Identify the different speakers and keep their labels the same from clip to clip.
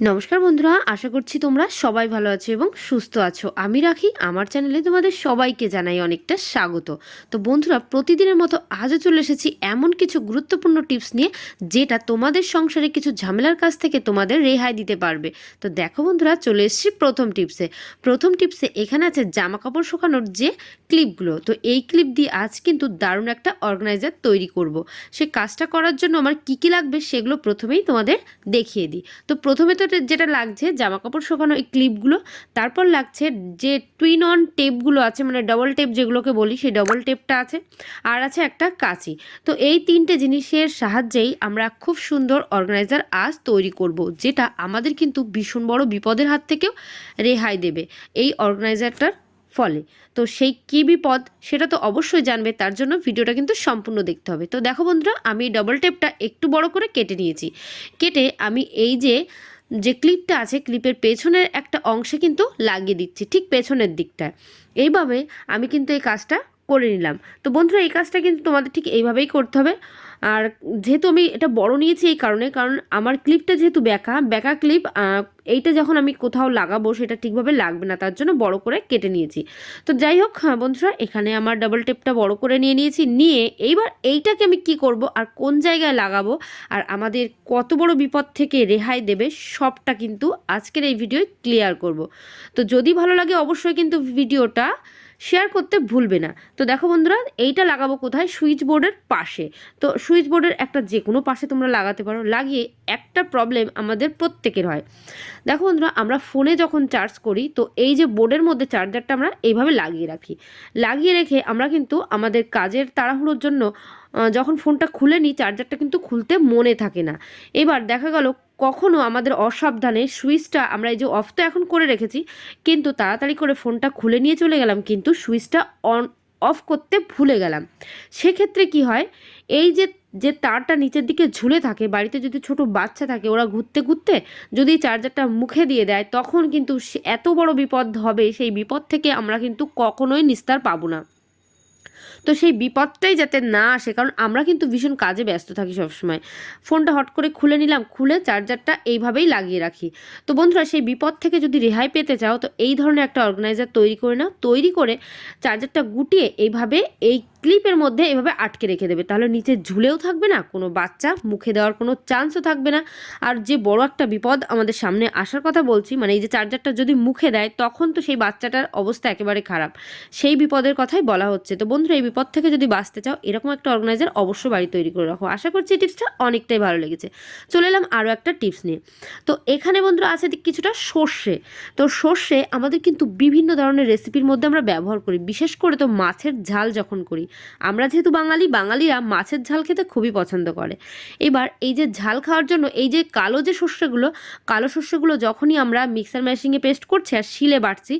Speaker 1: নমস্কার বন্ধুরা, আশা করছি তোমরা সবাই ভালো আছো এবং সুস্থ আছো। আমি রাখি, আমার চ্যানেলে তোমাদের সবাইকে জানাই অনেকটা স্বাগত। তো বন্ধুরা, প্রতিদিনের মতো আজও চলে এসেছি এমন কিছু গুরুত্বপূর্ণ টিপস নিয়ে, যেটা তোমাদের সংসারে কিছু ঝামেলার কাছ থেকে তোমাদের রেহাই দিতে পারবে। তো দেখো বন্ধুরা, চলে এসেছি প্রথম টিপসে। প্রথম টিপসে এখানে আছে জামা কাপড় শুকানোর যে ক্লিপগুলো, তো এই ক্লিপ দিয়ে আজ কিন্তু দারুণ একটা অর্গানাইজার তৈরি করব। সে কাজটা করার জন্য আমার কী কী লাগবে সেগুলো প্রথমেই তোমাদের দেখিয়ে দিই। তো প্রথমে তো যেটা লাগছে জামা কাপড় শুকানো এই ক্লিপগুলো, তারপর লাগছে যে টুইন অন টেপগুলো আছে মানে ডবল টেপ যেগুলোকে বলি, সেই ডবল টেপটা আছে, আর আছে একটা কাঁচি। তো এই তিনটে জিনিসের সাহায্যেই আমরা খুব সুন্দর অর্গানাইজার আজ তৈরি করব, যেটা আমাদের কিন্তু ভীষণ বড় বিপদের হাত থেকেও রেহাই দেবে এই অর্গানাইজারটার ফলে। তো সেই কী বিপদ, সেটা তো অবশ্যই জানবে, তার জন্য ভিডিওটা কিন্তু সম্পূর্ণ দেখতে হবে। তো দেখো বন্ধুরা, আমি ডবল টেপটা একটু বড় করে কেটে নিয়েছি। কেটে আমি এই যে যে ক্লিপটা আছে, ক্লিপের পেছনের একটা অংশে কিন্তু লাগিয়ে দিচ্ছি, ঠিক পেছনের দিকটায়। এইভাবে আমি কিন্তু এই কাজটা করে নিলাম। তো বন্ধুরা, এই কাজটা কিন্তু তোমাদের ঠিক এইভাবেই করতে হবে। আর যেহেতু আমি এটা বড় নিয়েছি এই কারণে, কারণ আমার ক্লিপটা যেহেতু ব্যাকা ব্যাকা ক্লিপ এইটা যখন আমি কোথাও লাগাবো সেটা ঠিকভাবে লাগবে না, তার জন্য বড় করে কেটে নিয়েছি। তো যাই হোক হ্যাঁ বন্ধুরা, এখানে আমার ডাবল টেপটা বড় করে নিয়ে নিয়েছি। নিয়ে এইবার এইটাকে আমি কি করব আর কোন জায়গায় লাগাবো আর আমাদের কত বড় বিপদ থেকে রেহাই দেবে সবটা কিন্তু আজকের এই ভিডিও ক্লিয়ার করব। তো যদি ভালো লাগে অবশ্যই কিন্তু ভিডিওটা শেয়ার করতে ভুলবে না। তো দেখো বন্ধুরা, এইটা লাগাবো কোথায়? সুইচ বোর্ডের পাশে। তো সুইচ বোর্ডের একটা যে কোনো পাশে তোমরা লাগাতে পারো, লাগিয়ে একটা প্রবলেম আমাদের প্রত্যেকের হয়। দেখো বন্ধুরা, আমরা ফোনে যখন চার্জ করি, তো এই যে বোর্ডের মধ্যে চার্জারটা আমরা এইভাবে লাগিয়ে রাখি। লাগিয়ে রেখে আমরা কিন্তু আমাদের কাজের তাড়াহুড়োর জন্য যখন ফোনটা খুলে নিই চার্জারটা কিন্তু খুলতে মনে থাকে না। এবার দেখা গেল কখনো আমাদের অসাবধানে সুইচটা আমরা এই যে অফ তো এখন করে রেখেছি, কিন্তু তাড়াতাড়ি করে ফোনটা খুলে নিয়ে চলে গেলাম, কিন্তু সুইচটা অন, অফ করতে ভুলে গেলাম। সেক্ষেত্রে কি হয়, এই যে যে তারটা নিচের দিকে ঝুলে থাকে, বাড়িতে যদি ছোট বাচ্চা থাকে, ওরা ঘুরতে ঘুরতে যদি চার্জারটা মুখে দিয়ে দেয়, তখন কিন্তু এত বড় বিপদ হবে, সেই বিপদ থেকে আমরা কিন্তু কখনোই নিস্তার পাবো না। তো সেই বিপদটাই যাতে না আসে, কারণ আমরা কিন্তু ভীষণ কাজে ব্যস্ত থাকি সবসময়। ফোনটা হট করে খুলে নিলাম, খুলে চার্জারটা এইভাবেই লাগিয়ে রাখি। তো বন্ধুরা, সেই বিপদ থেকে যদি রেহাই পেতে চাও, তো এই ধরনের একটা অর্গানাইজার তৈরি করে নাও। তৈরি করে চার্জারটা গুটিয়ে এইভাবে এই ক্লিপের মধ্যে এভাবে আটকে রেখে দেবে। তাহলে নিচে ঝুলেও থাকবে না, কোনো বাচ্চা মুখে দেওয়ার কোনো চান্সও থাকবে না। আর যে বড় একটা বিপদ আমাদের সামনে আসার কথা বলছি মানে এই যে চার্জারটা যদি মুখে দেয়, তখন তো সেই বাচ্চাটার অবস্থা একেবারে খারাপ। সেই বিপদের কথাই বলা হচ্ছে। তো বন্ধুরা, এই বিপদ থেকে যদি বাঁচতে চাও, এরকম একটা অর্গানাইজার অবশ্যই বাড়ি তৈরি করে রাখো। আশা করছি এই টিপসটা অনেকটাই ভালো লেগেছে। চলে এলাম আরও একটা টিপস নিয়ে। তো এখানে বন্ধুরা আছে কিছুটা সর্ষে। তো সর্ষে আমাদের কিন্তু বিভিন্ন ধরনের রেসিপির মধ্যে আমরা ব্যবহার করি। বিশেষ করে তো মাছের ঝাল যখন করি আমরা যেহেতু বাঙালি, বাঙালিরা মাছের ঝাল খেতে খুবই পছন্দ করে। এবার এই যে ঝাল খাওয়ার জন্য এই যে কালো যে শস্যগুলো কালো শস্যগুলো যখনই আমরা মিক্সার ম্যাশিংয়ে পেস্ট করছি আর শিলে বাটছি,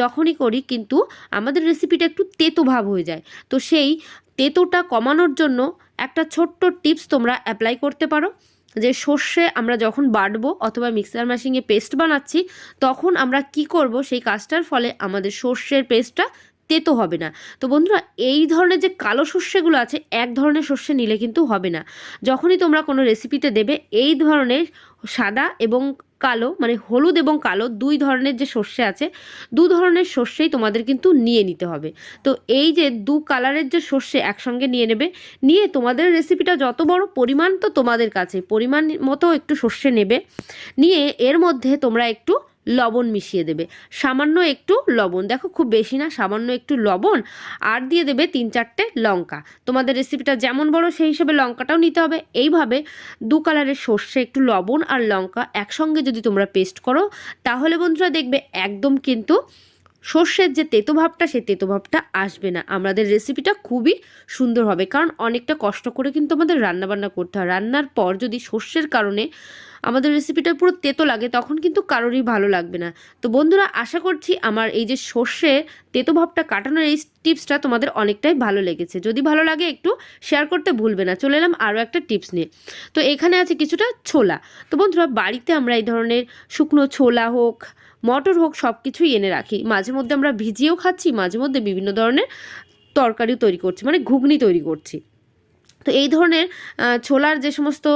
Speaker 1: যখনই করি কিন্তু আমাদের রেসিপিটা একটু তেতো ভাব হয়ে যায়। তো সেই তেতোটা কমানোর জন্য একটা ছোট্ট টিপস তোমরা অ্যাপ্লাই করতে পারো। যে সর্ষে আমরা যখন বাটবো অথবা মিক্সার মেশিনে পেস্ট বানাচ্ছি, তখন আমরা কি করব? সেই কাজটার ফলে আমাদের সর্ষের পেস্টটা তেতো হবে না। তো বন্ধুরা, এই ধরনের যে কালো শস্যগুলো আছে, এক ধরনের শস্য নিলে কিন্তু হবে না। যখনই তোমরা কোনো রেসিপিতে দেবে, এই ধরনের সাদা এবং কালো মানে হলুদ এবং কালো দুই ধরনের যে শস্যে আছে, দু ধরনের শস্যেই তোমাদের কিন্তু নিয়ে নিতে হবে। তো এই যে দু কালারের যে শস্যে একসঙ্গে নিয়ে নেবে, নিয়ে তোমাদের রেসিপিটা যত বড় পরিমাণ তো তোমাদের কাছে, পরিমাণ মতো একটু শস্যে নেবে। নিয়ে এর মধ্যে তোমরা একটু লবণ মিশিয়ে দেবে। সামান্য একটু লবণ, দেখো খুব বেশি না, সামান্য একটু লবণ, আর দিয়ে দেবে তিন চারটে লঙ্কা। তোমাদের রেসিপিটা যেমন বড়, সেই হিসেবে লঙ্কাটাও নিতে হবে। এইভাবে দু কালারের সর্ষে, একটু লবণ আর লঙ্কা একসঙ্গে যদি তোমরা পেস্ট করো, তাহলে বন্ধুরা দেখবে একদম কিন্তু সর্ষের যে তেতো ভাবটা, সেই তেতো ভাবটা আসবে না। আমাদের রেসিপিটা খুবই সুন্দর হবে। কারণ অনেকটা কষ্ট করে কিন্তু আমাদের রান্নাবান্না করতে হয়। রান্নার পর যদি সর্ষের কারণে আমাদের রেসিপিটা পুরো তেতো লাগে, তখন কিন্তু কারোরই ভালো লাগবে না। তো বন্ধুরা, আশা করছি আমার এই যে সর্ষে তেতো ভাবটা কাটানোর এই টিপসটা তোমাদের অনেকটাই ভালো লেগেছে। যদি ভালো লাগে একটু শেয়ার করতে ভুলবে না। চলে এলাম আরও একটা টিপস নিয়ে। তো এখানে আছে কিছুটা ছোলা। তো বন্ধুরা, বাড়িতে আমরা এই ধরনের শুকনো ছোলা হোক মটর হোক সব কিছুই এনে রাখি। মাঝে মধ্যে আমরা ভিজিয়েও খাচ্ছি, মাঝে মধ্যে বিভিন্ন ধরনের তরকারিও তৈরি করছি মানে ঘুগনি তৈরি করছি। তো এই ধরনের ছোলার যে সমস্ত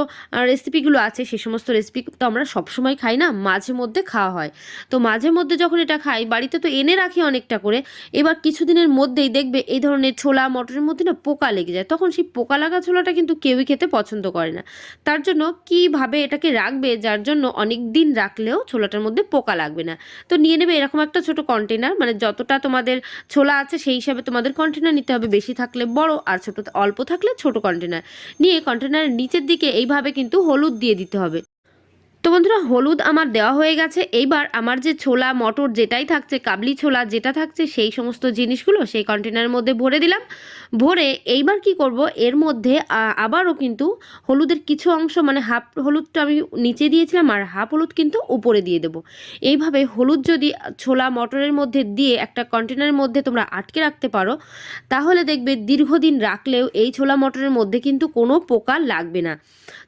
Speaker 1: রেসিপিগুলো আছে সেই সমস্ত রেসিপি তো আমরা সবসময় খাই না, মাঝে মধ্যে খাওয়া হয়। তো মাঝে মধ্যে যখন এটা খাই, বাড়িতে তো এনে রাখি অনেকটা করে, এবার কিছুদিনের মধ্যেই দেখবে এই ধরনের ছোলা, মটরের মধ্যে না পোকা লেগে যায়। তখন সেই পোকা লাগা ছোলাটা কিন্তু কেউই খেতে পছন্দ করে না। তার জন্য কীভাবে এটাকে রাখবে, যার জন্য অনেক দিন রাখলেও ছোলাটার মধ্যে পোকা লাগবে না। তো নিয়ে নেবে এরকম একটা ছোট কন্টেনার মানে যতটা তোমাদের ছোলা আছে, সেই হিসাবে তোমাদের কন্টেনার নিতে হবে। বেশি থাকলে বড়, আর ছোট, অল্প থাকলে ছোট কন্টেনার নিয়ে কন্টেনারের নিচের দিকে এইভাবে কিন্তু হলুদ দিয়ে দিতে হবে। তো বন্ধুরা, হলুদ আমার দেওয়া হয়ে গেছে। এইবার আমার যে ছোলা, মটর যেটাই থাকছে, কাবলি ছোলা যেটা থাকছে, সেই সমস্ত জিনিসগুলো সেই কন্টেনারের মধ্যে ভরে দিলাম। ভরে এইবার কি করব, এর মধ্যে আবারও কিন্তু হলুদের কিছু অংশ মানে হাফ হলুদটা আমি নিচে দিয়েছিলাম আর হাফ হলুদ কিন্তু উপরে দিয়ে দেবো। এইভাবে হলুদ যদি ছোলা, মটরের মধ্যে দিয়ে একটা কন্টেনারের মধ্যে তোমরা আটকে রাখতে পারো, তাহলে দেখবে দীর্ঘদিন রাখলেও এই ছোলা, মটরের মধ্যে কিন্তু কোনো পোকা লাগবে না।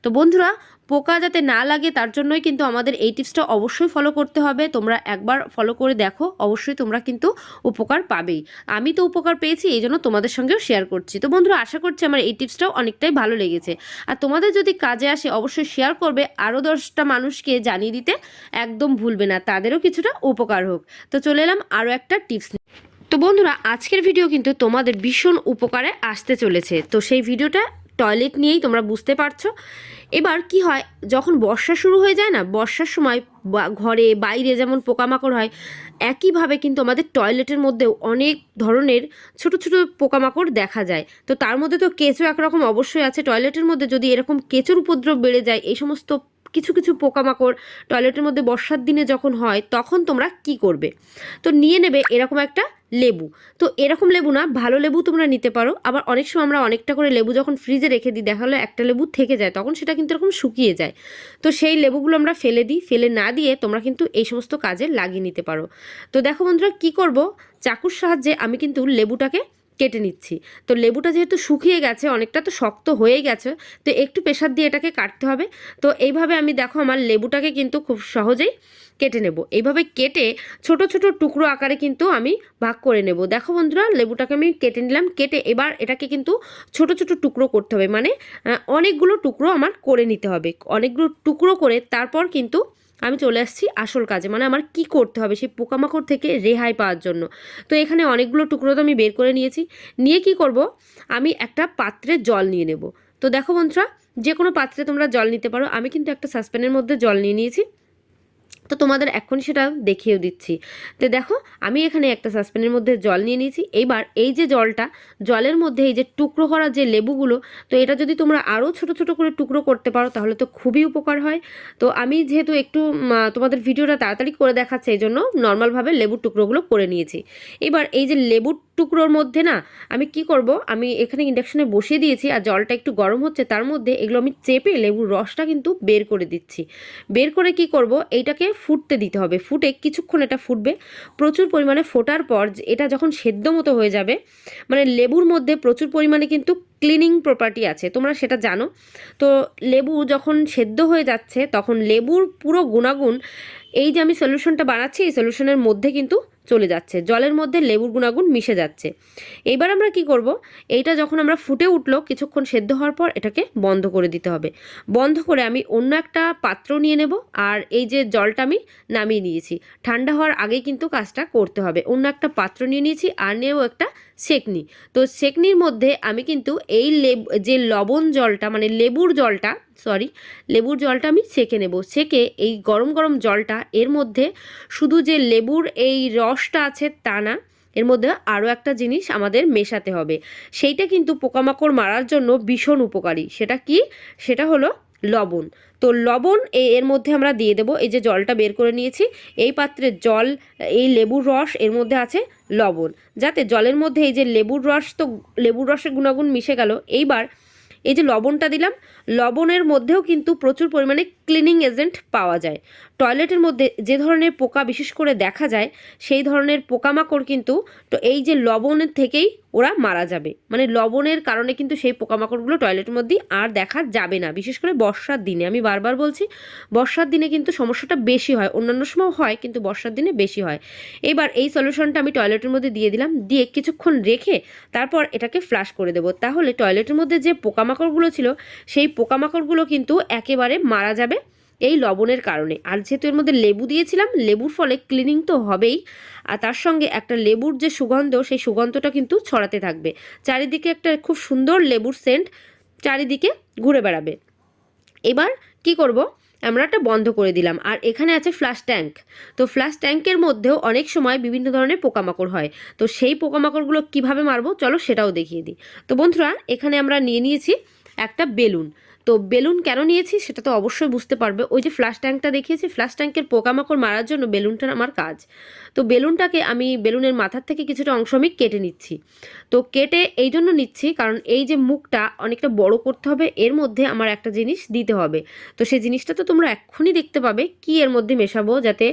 Speaker 1: তো বন্ধুরা পোকা যাতে না লাগে, তার জন্যই কিন্তু আমাদের এই টিপসটা অবশ্যই ফলো করতে হবে। তোমরা একবার ফলো করে দেখো, অবশ্যই তোমরা কিন্তু উপকার পাবেই। আমি তো উপকার পেয়েছি, এই জন্য তোমাদের সঙ্গেও শেয়ার করছি। তো বন্ধুরা, আশা করছি আমার এই টিপসটাও অনেকটাই ভালো লেগেছে। আর তোমাদের যদি কাজে আসে, অবশ্যই শেয়ার করবে আরও দশটা মানুষকে জানিয়ে দিতে। একদম ভুলবে না, তাদেরও কিছুটা উপকার হোক। তো চলে এলাম আরও একটা টিপস তো বন্ধুরা, আজকের ভিডিও কিন্তু তোমাদের ভীষণ উপকারে আসতে চলেছে। তো সেই ভিডিওটা টয়লেট নিয়েই তোমরা বুঝতে পারছ। এবার কি হয়, যখন বর্ষা শুরু হয়ে যায় না, বর্ষার সময় ঘরে বাইরে যেমন পোকামাকড় হয়, একইভাবে কিন্তু আমাদের টয়লেটের মধ্যেও অনেক ধরনের ছোট ছোট পোকামাকড় দেখা যায়। তো তার মধ্যে তো কেঁচো একরকম অবশ্যই আছে। টয়লেটের মধ্যে যদি এরকম কেঁচোর উপদ্রব বেড়ে যায়, এই সমস্ত কিছু কিছু পোকামাকড় টয়লেটের মধ্যে বর্ষার দিনে যখন হয়, তখন তোমরা কি করবে? তো নিয়ে নেবে এরকম একটা লেবু। তো এরকম লেবু না, ভালো লেবু তোমরা নিতে পারো। আবার অনেক সময় আমরা অনেকটা করে লেবু যখন ফ্রিজে রেখে দিই, দেখা হলো একটা লেবু থেকে যায়, তখন সেটা কিন্তু এরকম শুকিয়ে যায়। তো সেই লেবুগুলো আমরা ফেলে দিই, ফেলে না দিয়ে তোমরা কিন্তু এই সমস্ত কাজে লাগিয়ে নিতে পারো। তো দেখো বন্ধুরা, কি করব? চাকুর সাহায্যে আমি কিন্তু লেবুটাকে কেটে নিচ্ছি। তো লেবুটা যেহেতু শুকিয়ে গেছে, অনেকটা তো শক্ত হয়ে গেছে, তো একটু প্রেশার দিয়ে এটাকে কাটতে হবে। তো এইভাবে আমি দেখো আমার লেবুটাকে কিন্তু খুব সহজেই কেটে নেব। এইভাবে কেটে ছোট ছোট টুকরো আকারে কিন্তু আমি ভাগ করে নেব। দেখো বন্ধুরা, লেবুটাকে আমি কেটে নিলাম, কেটে এবার এটাকে কিন্তু ছোট ছোট টুকরো করতে হবে। মানে অনেকগুলো টুকরো আমার করে নিতে হবে। অনেকগুলো টুকরো করে তারপর কিন্তু আমি চলে আসছি আসল কাজে মানে আমার কি করতে হবে সেই পোকামাকড় থেকে রেহাই পাওয়ার জন্য। তো এখানে অনেকগুলো টুকরো তো আমি বের করে নিয়েছি। নিয়ে কি করব? আমি একটা পাত্রে জল নিয়ে নেব। তো দেখো বন্ধুরা যে কোনো পাত্রে তোমরা জল নিতে পারো। আমি কিন্তু একটা সাসপেনের মধ্যে জল নিয়ে নিয়েছি। তো তোমাদের এখন সেটা দেখিয়েও দিচ্ছি। তো দেখো, আমি এখানে একটা সাসপেনের মধ্যে জল নিয়ে নিয়েছি। এইবার এই যে জলটা, জলের মধ্যে এই যে টুকরো করা যে লেবুগুলো, তো এটা যদি তোমরা আরও ছোট ছোট করে টুকরো করতে পারো, তাহলে তো খুবই উপকার হয়। তো আমি যেহেতু একটু তোমাদের ভিডিওটা তাড়াতাড়ি করে দেখাচ্ছে, এই জন্য নর্মালভাবে লেবুর টুকরোগুলো করে নিয়েছি। এবার এই যে লেবুর টুকরোর মধ্যে না, আমি কি করব? আমি এখানে ইন্ডাকশনে বসিয়ে দিয়েছি আর জলটা একটু গরম হচ্ছে, তার মধ্যে এগুলো আমি চেপে লেবুর রসটা কিন্তু বের করে দিচ্ছি। বের করে কি করব? এইটাকে ফুটতে দিতে হবে। ফুটে কিছুক্ষণ এটা ফুটবে। প্রচুর পরিমাণে ফোটার পর এটা যখন সেদ্ধ মতো হয়ে যাবে মানে লেবুর মধ্যে প্রচুর পরিমাণে কিন্তু ক্লিনিং প্রপার্টি আছে, তোমরা সেটা জানো। তো লেবু যখন সেদ্ধ হয়ে যাচ্ছে, তখন লেবুর পুরো গুণাগুণ, এই যে আমি সলিউশনটা বানাচ্ছি, এই সলিউশনের মধ্যে কিন্তু চলে যাচ্ছে। জলের মধ্যে লেবুর গুণাগুণ মিশে যাচ্ছে। এইবার আমরা কি করব? এইটা যখন আমরা ফুটে উঠল, কিছুক্ষণ সেদ্ধ হওয়ার পর এটাকে বন্ধ করে দিতে হবে। বন্ধ করে আমি অন্য একটা পাত্র নিয়ে নেব আর এই যে জলটা আমি নামিয়ে নিয়েছি। ঠান্ডা হওয়ার আগে কিন্তু কাজটা করতে হবে। অন্য একটা পাত্র নিয়ে নিয়েছি আর নিয়েও একটা সেকনি। তো সেকনির মধ্যে আমি কিন্তু এই লেব, যে লবণ জলটা মানে লেবুর জলটা, সরি, লেবুর জলটা আমি সেকে নেব। সেকে এই গরম গরম জলটা এর মধ্যে শুধু যে লেবুর এই রসটা আছে তা না। এর মধ্যে আরও একটা জিনিস আমাদের মেশাতে হবে। সেইটা কিন্তু পোকামাকড় মারার জন্য ভীষণ উপকারী। সেটা কি? সেটা হলো লবণ। তো লবণ এর মধ্যে আমরা দিয়ে দেবো। এই যে জলটা বের করে নিয়েছি, এই পাত্রের জল, এই লেবুর রস, এর মধ্যে আছে লবণ। যাতে জলের মধ্যে এই যে লেবুর রস তো, লেবুর রসের গুণাগুণ মিশে গেল। এইবার এই যে লবণটা দিলাম, লবণের মধ্যেও কিন্তু প্রচুর পরিমাণে ক্লিনিং এজেন্ট পাওয়া যায়। টয়লেটের মধ্যে যে ধরনের পোকা বিশেষ করে দেখা যায়, সেই ধরনের পোকামাকড় কিন্তু তো এই যে লবণের থেকেই ওরা মারা যাবে। মানে লবণের কারণে কিন্তু সেই পোকামাকড়গুলো টয়লেটের মধ্যে আর দেখা যাবে না। বিশেষ করে বর্ষার দিনে। আমি বারবার বলছি, বর্ষার দিনে কিন্তু সমস্যাটা বেশি হয়। অন্যান্য সময় হয়, কিন্তু বর্ষার দিনে বেশি হয়। এবার এই সলিউশনটা আমি টয়লেটের মধ্যে দিয়ে দিলাম। দিয়ে কিছুক্ষণ রেখে তারপর এটাকে ফ্লাশ করে দেবো। তাহলে টয়লেটের মধ্যে যে পোকামাকড়গুলো ছিল, সেই পোকামাকড়গুলো কিন্তু একেবারে মারা যাবে। এই লবণের কারণে। আর যেহেতু এর মধ্যে লেবু দিয়েছিলাম, লেবুর ফলে ক্লিনিং তো হবেই। আর তার সঙ্গে একটা লেবুর যে সুগন্ধ, সেই সুগন্ধটা কিন্তু ছড়াতে থাকবে। চারিদিকে একটা খুব সুন্দর লেবুর সেন্ট চারিদিকে ঘুরে বেড়াবে। এবার কি করব? আমরা একটা বন্ধ করে দিলাম। আর এখানে আছে ফ্লাশ ট্যাঙ্ক তো ফ্লাশ ট্যাঙ্কের মধ্যেও অনেক সময় বিভিন্ন ধরনের পোকামাকড় হয়। তো সেই পোকামাকড়গুলো কীভাবে মারবো? চলো সেটাও দেখিয়ে দিই। তো বন্ধুরা, এখানে আমরা নিয়ে নিয়েছি একটা বেলুন। তো বেলুন কেন নিয়েছি সেটা তো অবশ্যই বুঝতে পারবে। ওই যে ফ্লাশ ট্যাঙ্কটা দেখিয়েছি ফ্লাশ ট্যাঙ্কের পোকামাকড় মারার জন্য বেলুনটার আমার কাজ। তো বেলুনটাকে আমি বেলুনের মাথার থেকে কিছুটা অংশ আমি কেটে নিচ্ছি। তো কেটে এই জন্য নিচ্ছি কারণ এই যে মুখটা অনেকটা বড় করতে হবে, এর মধ্যে আমার একটা জিনিস দিতে হবে। তো সেই জিনিসটা তো তোমরা এক্ষুনি দেখতে পাবে কি এর মধ্যে মেশাবো যাতে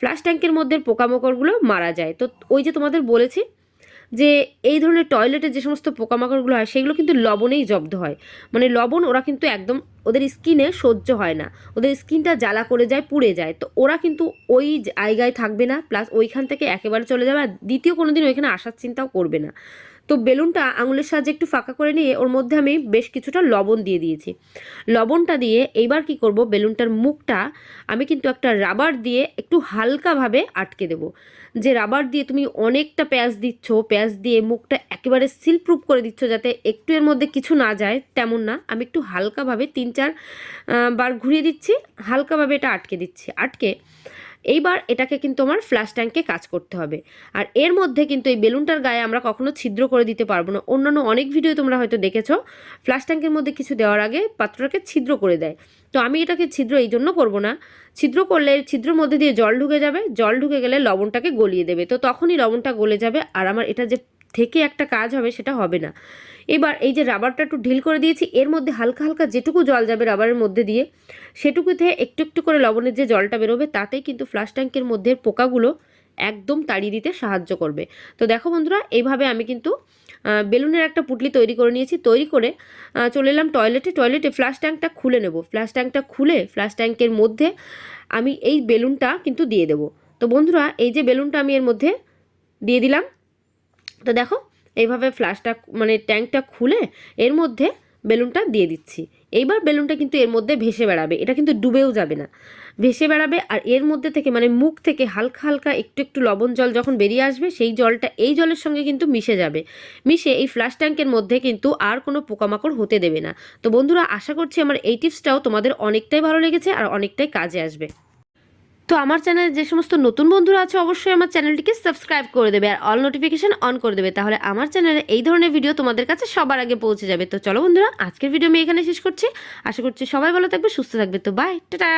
Speaker 1: ফ্লাশ ট্যাঙ্কের মধ্যে পোকামাকড়গুলো মারা যায়। তো ওই যে তোমাদের বলেছি যে এই ধরনের টয়লেটে যে সমস্ত পোকামাকড়গুলো হয়, সেগুলো কিন্তু লবণেই জব্দ হয়। মানে লবণ ওরা কিন্তু একদম ওদের স্কিনে সহ্য হয় না। ওদের স্কিনটা জ্বালা করে যায়, পুড়ে যায়। তো ওরা কিন্তু ওই জায়গায় থাকবে না প্লাস ওইখান থেকে একেবারে চলে যাবে। আর দ্বিতীয় কোনো দিন ওইখানে আসার চিন্তাও করবে না। তো বেলুনটা আঙুলের সাহায্যে একটু ফাঁকা করে নিয়ে ওর মধ্যে আমি বেশ কিছুটা লবণ দিয়ে দিয়েছি। লবণটা দিয়ে এইবার কি করব? বেলুনটার মুখটা আমি কিন্তু একটা রাবার দিয়ে একটু হালকাভাবে আটকে দেবো। যে রাবার দিয়ে তুমি অনেকটা পেঁয়াজ দিচ্ছ, পেঁয়াজ দিয়ে মুখটা একেবারে সিল প্রুফ করে দিচ্ছ যাতে একটু এর মধ্যে কিছু না যায়, তেমন না। আমি একটু হালকাভাবে তিন চার বার ঘুরিয়ে দিচ্ছি, হালকাভাবে এটা আটকে দিচ্ছি। আটকে এইবার এটাকে কিন্তু আমার ফ্ল্যাশ ট্যাঙ্কে কাজ করতে হবে। আর এর মধ্যে কিন্তু এই বেলুনটার গায়ে আমরা কখনো ছিদ্র করে দিতে পারব না। অন্যান্য অনেক ভিডিও তোমরা হয়তো দেখেছ ফ্ল্যাশ ট্যাঙ্কের মধ্যে কিছু দেওয়ার আগে পাত্রটাকে ছিদ্র করে দেয়। তো আমি এটাকে ছিদ্র এই জন্য করব না। ছিদ্র করলে ছিদ্র মধ্যে দিয়ে জল ঢুকে যাবে। জল ঢুকে গেলে লবণটাকে গলিয়ে দেবে। তো তখনই লবণটা গলে যাবে। আর আমার এটা যে থেকে একটা কাজ হবে সেটা হবে না। এবার এই যে রাবারটা একটু ঢিল করে দিয়েছি, এর মধ্যে হালকা হালকা যেটুকু জল যাবে রাবারের মধ্যে দিয়ে, সেটুকুতে একটু একটু করে লবণের যে জলটা বেরোবে তাতেই কিন্তু ফ্লাশ ট্যাঙ্কের মধ্যে পোকাগুলো একদম তাড়িয়ে দিতে সাহায্য করবে। তো দেখো বন্ধুরা এইভাবে আমি কিন্তু বেলুনের একটা পুটলি তৈরি করে নিয়েছি, তৈরি করে চলে এলাম টয়লেটে টয়লেটে ফ্লাশ ট্যাঙ্কটা খুলে নেব। ফ্লাশ ট্যাঙ্কটা খুলে ফ্লাশ ট্যাঙ্কের মধ্যে আমি এই বেলুনটা কিন্তু দিয়ে দেবো। তো বন্ধুরা, এই যে বেলুনটা আমি এর মধ্যে দিয়ে দিলাম তো দেখো, এইভাবে ফ্লাশটা মানে ট্যাঙ্কটা খুলে এর মধ্যে বেলুনটা দিয়ে দিচ্ছি। এইবার বেলুনটা কিন্তু এর মধ্যে ভেসে বেড়াবে, এটা কিন্তু ডুবেও যাবে না। ভেসে বেড়াবে আর এর মধ্যে থেকে মানে মুখ থেকে হালকা হালকা একটু একটু লবণ জল যখন বেরিয়ে আসবে, সেই জলটা, এই জলের সঙ্গে কিন্তু মিশে যাবে। মিশে এই ফ্লাশ ট্যাঙ্কের মধ্যে কিন্তু আর কোনো পোকামাকড় হতে দেবে না। তো বন্ধুরা, আশা করছি আমার এই টিপসটাও তোমাদের অনেকটাই ভালো লেগেছে আর অনেকটাই কাজে আসবে। তো আমার চ্যানেলে যে সমস্ত নতুন বন্ধুরা আছে, অবশ্যই আমার চ্যানেলটিকে সাবস্ক্রাইব করে দেবে আর অল নোটিফিকেশান অন করে দেবে। তাহলে আমার চ্যানেলে এই ধরনের ভিডিও তোমাদের কাছে সবার আগে পৌঁছে যাবে। তো চলো বন্ধুরা, আজকের ভিডিও আমি এখানে শেষ করছি। আশা করছি সবাই ভালো থাকবে, সুস্থ থাকবে। তো বাই টাটা